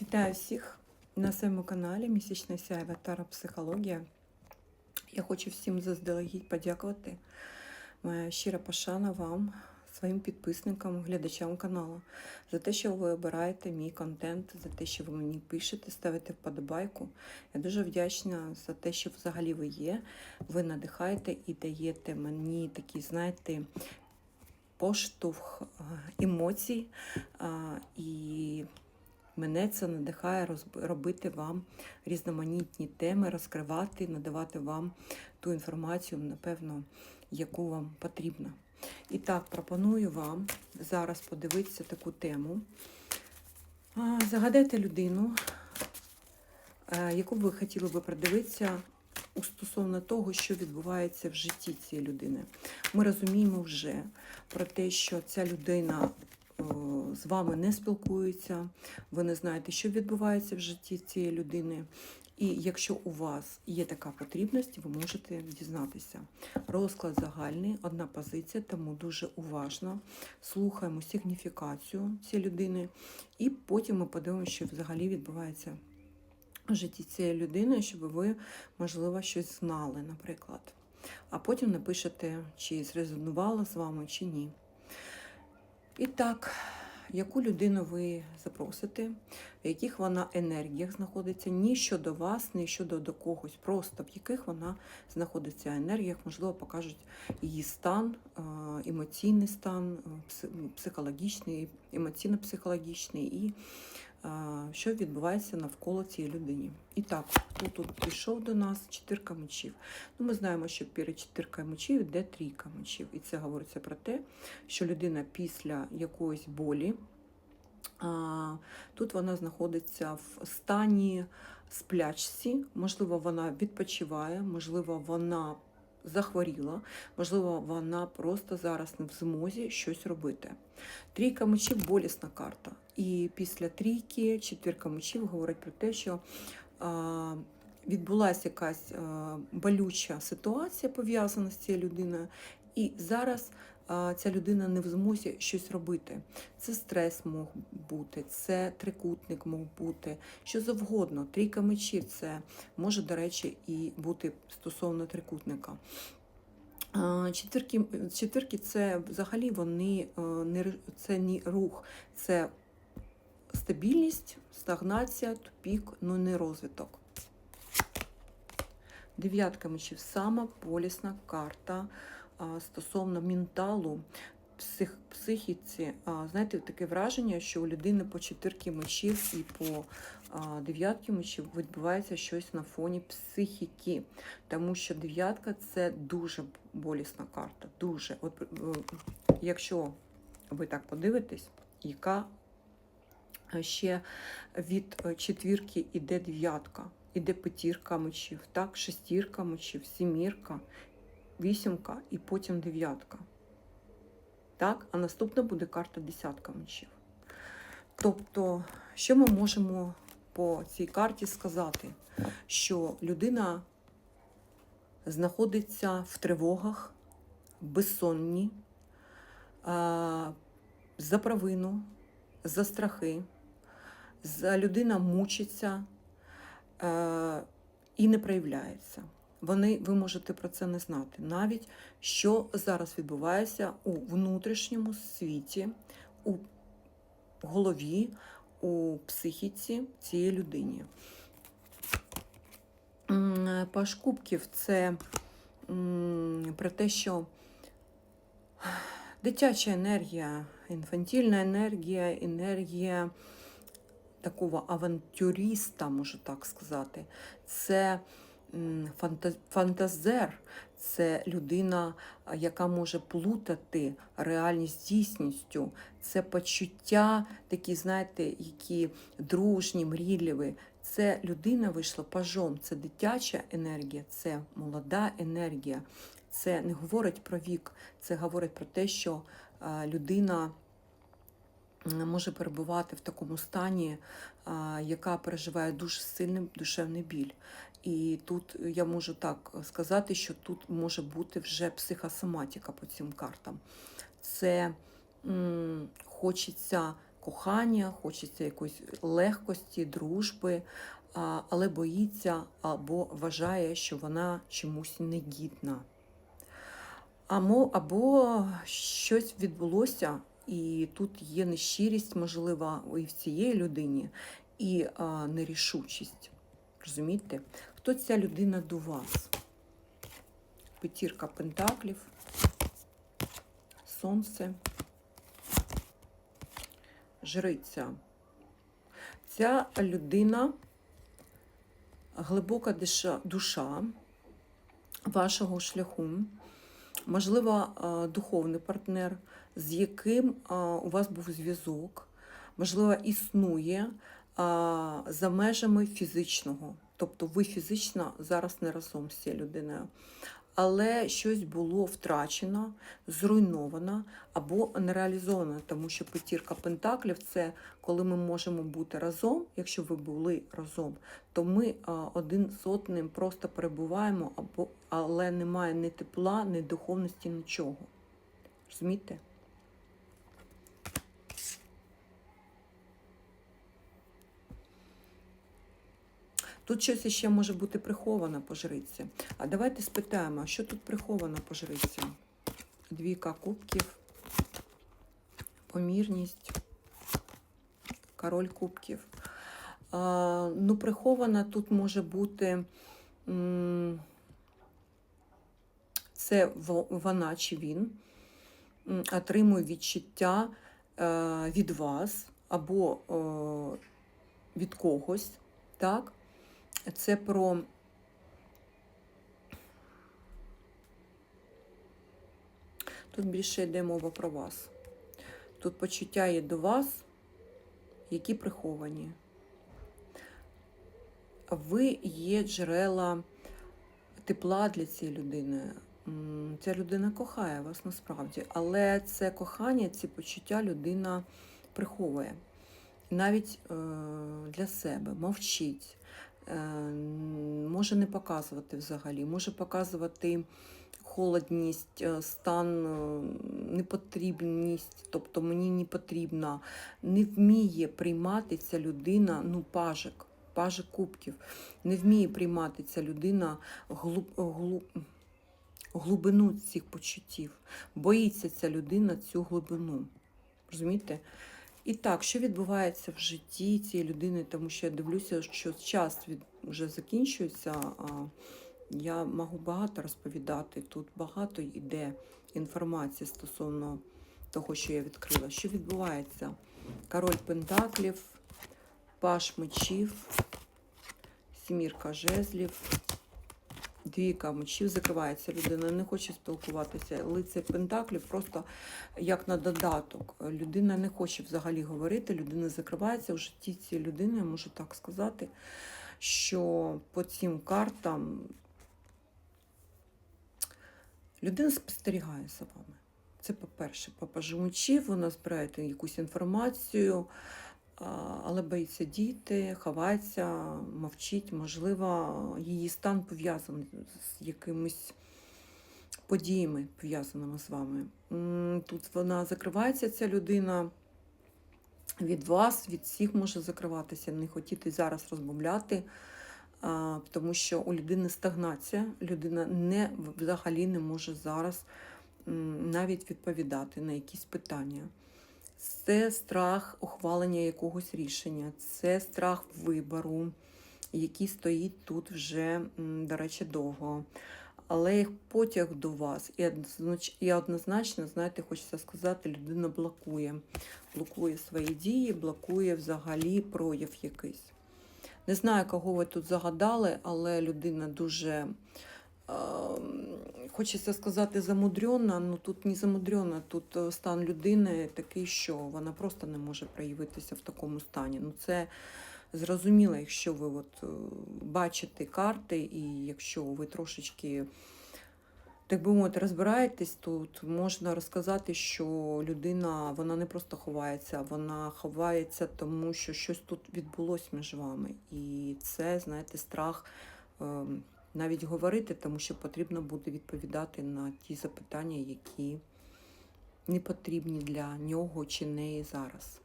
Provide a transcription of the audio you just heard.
Вітаю всіх на своєму каналі Місячна сяйва Тара Психологія. Я хочу всім заздалегідь подякувати. Моя щира пошана вам, своїм підписникам, глядачам каналу, за те, що ви обираєте мій контент, за те, що ви мені пишете, ставите вподобайку. Я дуже вдячна за те, що взагалі ви є. Ви надихаєте і даєте мені такі, знаєте, поштовх емоцій. І Мене це надихає робити вам різноманітні теми, розкривати, надавати вам ту інформацію, напевно, яку вам потрібна. І так, пропоную вам зараз подивитися таку тему. Загадайте людину, е, яку ви хотіли би придивитися стосовно того, що відбувається в житті цієї людини. Ми розуміємо вже про те, що ця людина з вами не спілкується, ви не знаєте, що відбувається в житті цієї людини. І якщо у вас є така потрібність, ви можете дізнатися. Розклад загальний, одна позиція, тому дуже уважно слухаємо сигніфікацію цієї людини, і потім ми подивимося, що взагалі відбувається в житті цієї людини, щоб ви, можливо, щось знали, наприклад. А потім напишете, чи зрезонувало з вами, чи ні. І так, яку людину ви запросите, в яких вона енергіях знаходиться, ні щодо вас, ні щодо до когось, просто в яких вона знаходиться енергіях, можливо, покажуть її стан, е, емоційний стан, е, психологічний, емоційно-психологічний і що відбувається навколо цієї людини. І так, хто тут прийшов до нас? Чотирка мечів. Ну, ми знаємо, що перед чотиркою мечів йде трійка мечів. І це говориться про те, що людина після якоїсь болі, тут вона знаходиться в стані сплячці, можливо, вона відпочиває, можливо, вона захворіла, можливо, вона просто зараз не в змозі щось робити. Трійка мечів болісна карта. І після трійки четвірка мечів говорить про те, що а, відбулася якась а, болюча ситуація пов'язана з цією людиною, і зараз ця людина не в змозі щось робити. Це стрес мог бути, це трикутник мог бути, що завгодно. Трійка мечів це може, до речі, і бути стосовно трикутника. Четвірки, четвірки це взагалі вони е, не це не рух, це стабільність, стагнація, тупік, ну не розвиток. Дев'ятка мечів сама болісна карта стосовно менталу, псих, психіці. Знаєте, таке враження, що у людини по чотирки мечів і по дев'ятки мечів відбувається щось на фоні психіки. Тому що дев'ятка це дуже болісна карта. Дуже. От, е, якщо ви так подивитесь, яка ще від е, четвірки іде дев'ятка, іде п'ятірка мечів, так, шестірка мечів, сімірка, вісімка і потім дев'ятка. Так, а наступна буде карта десятка мечів. Тобто, що ми можемо по цій карті сказати? Що людина знаходиться в тривогах, безсонні, за провину, за страхи, людина мучиться і не проявляється. Вони, ви можете про це не знати. Навіть що зараз відбувається у внутрішньому світі, у голові, у психіці цієї людини. Паш кубків це про те, що дитяча енергія, інфантильна енергія, енергія такого авантюріста, можу так сказати. Це фантазер, це людина, яка може плутати реальність з дійсністю. Це почуття, такі, знаєте, які дружні, мрійливі. Це людина вийшла пажом, це дитяча енергія, це молода енергія. Це не говорить про вік, це говорить про те, що людина може перебувати в такому стані, яка переживає дуже сильний душевний біль. І тут я можу так сказати, що тут може бути вже психосоматика по цим картам. Це м, хочеться кохання, хочеться якоїсь легкості, дружби, а, але боїться або вважає, що вона чомусь негідна. Або, або щось відбулося, і тут є нещирість, можливо, і в цієї людині, і а, нерішучість. Розумієте? Хто ця людина до вас? Петірка Пентаклів, Сонце, Жриця. Ця людина глибока душа вашого шляху, можливо, духовний партнер, з яким у вас був зв'язок, можливо, існує за межами фізичного. Тобто ви фізично зараз не разом з цією людиною. Але щось було втрачено, зруйновано або не реалізовано, тому що п'ятірка пентаклів це коли ми можемо бути разом. Якщо ви були разом, то ми один з одним просто перебуваємо, або, але немає ні тепла, ні духовності, нічого. Розумієте? Тут щось ще може бути приховано по жриці. А давайте спитаємо, що тут приховано по жриці? Двійка кубків, помірність, король кубків. А, ну, прихована тут може бути це вона чи він отримує відчуття е, від вас або е, від когось, так? Це про тут більше йде мова про вас. Тут почуття є до вас, які приховані. Ви є джерела тепла для цієї людини. Ця людина кохає вас насправді, але це кохання, ці почуття людина приховує. Навіть е, для себе мовчить, може не показувати взагалі, може показувати холодність, е, стан, е, непотрібність, тобто мені не потрібно, не вміє приймати ця людина, ну, пажик, пажик кубків, не вміє приймати ця людина глуб, глуб, глибину цих почуттів. Боїться ця людина цю глибину. Розумієте? І так, що відбувається в житті цієї людини, тому що я дивлюся, що час від вже закінчується. А я можу багато розповідати. Тут багато йде інформації стосовно того, що я відкрила. Що відбувається? Король Пентаклів, Паш мечів, Сімірка жезлів, Двійка мечів закривається. Людина не хоче спілкуватися. Лице Пентаклів просто як на додаток. Людина не хоче взагалі говорити, людина закривається в житті цієї людини, я можу так сказати, що по цим картам людина спостерігає за вами. Це по-перше, по пажу мечів, вона збирає якусь інформацію, але боїться діти, ховається, мовчить. Можливо, її стан пов'язаний з якимись подіями, пов'язаними з вами. Тут вона закривається, ця людина. Від вас, від всіх може закриватися, не хотіти зараз розмовляти, тому що у людини стагнація, людина не взагалі не може зараз навіть відповідати на якісь питання. Це страх ухвалення якогось рішення, це страх вибору, який стоїть тут вже, до речі, довго. Але їх потяг до вас, і однозначно, знаєте, хочеться сказати, людина блокує. Блокує свої дії, блокує взагалі прояв якийсь. Не знаю, кого ви тут загадали, але людина дуже, хочеться сказати, замудрена, ну тут не замудрена, тут е, стан людини такий, що вона просто не може проявитися в такому стані. Ну це зрозуміло, якщо ви от, е, бачите карти, і якщо ви трошечки. Так би мовити, розбираєтесь, тут можна розказати, що людина вона не просто ховається, вона ховається, тому що щось тут відбулося між вами. І це, знаєте, страх е, навіть говорити, тому що потрібно буде відповідати на ті запитання, які не потрібні для нього чи неї зараз.